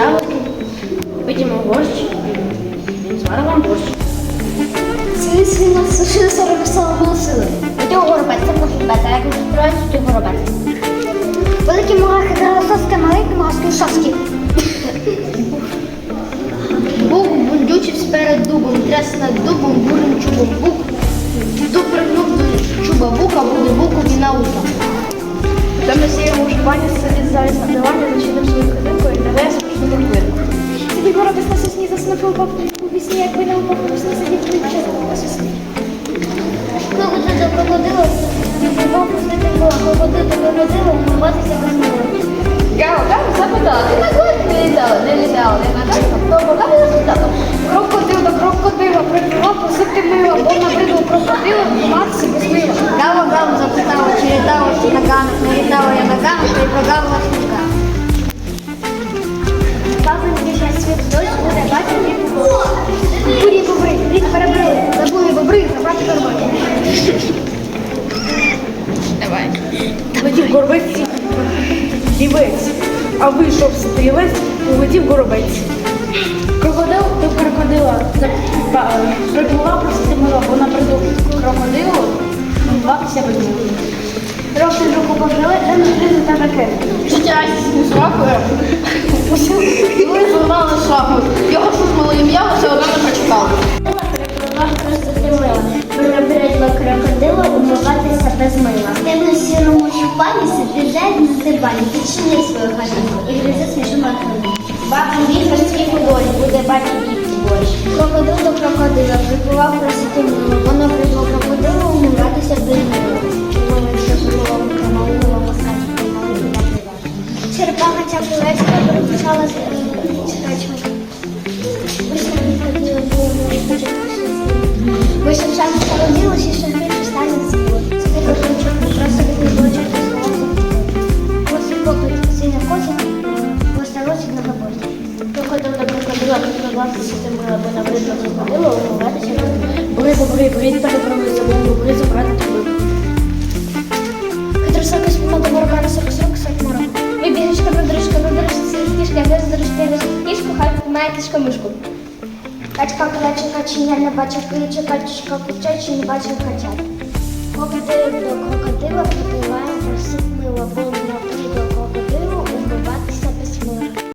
вчила совіщалки. Борщ. Він зварив вам борщ. Ціни свіна сушили сорок весело носили. Тоді горобець, це похибець, а як вже строїть, тоді горобець. Великі мурахи грали соски, маленькі мурашки шоски. Бук бундючив сперед дубом, тряс над дубом, бурим чубом. Бук дуб пригнув до чуба бука, буде букові наука. Там на сієму вишиванні сидить зараз на дивані, зачинив свою горобець на сосні, заснув упав у вісні, як вина упав у вісні, сидів чоловік на сосні. Крокодил до крокодила, любов пустити була, крокодил до крокодила, умиватися без мила. Гао, Гао запитала, ти на кого не літала, не літала, не на так, хто Гао запитала. Крокодил до крокодила, припливав, просити мила, бо набридло крокодила, матися без мила. Гава гаву запитала, чи літала ти на ганах, не літала я на ганах, та й прогавила смука. Бабин біжать світ дощ, горбати. Давай. Летів горобець лівець, а вийшов стрілець, улетів горобець. Крокодил до крокодила припливав просити мила, бо набридло крокодилу, без мила. Трохи руку пожили, там жили та таке. Життя з рокою. Ми зламали шаху. Його шухнуло ім'я, все одно не прочитав. Перебридла крокодила умиватися без мила. В темно-сірому чупані сидить зайд на дивані, підчини свою хатинку і гризе смішну махину. Бабу він морський худой, буде бачити борщ. Крокодил до крокодила припливав просити мило. Воно прийшло крокодилу умиватися без мила. Черепаха ця пилецька переписала з Вишня шаг холодилась і шахи з було. Це крокодичок, просто від неблочок Ось і попит, синя котик, листолосик на капоті. Крокодил до крокодила припливав просити мила, бо набридло крокодилу, умиватися. Бри, бобри, брід перебрали за бобри, забрати тебе. Хитросока співати барабана, сок, сок, сок, морок. Вибігачка, бедришка, бедришка, кішка, без дрожки, без кішку, хай має кішка мишку. Качка, кляча, каченя, не бачить клича, качка, курчачі, не бачить котят. Крокодил до крокодила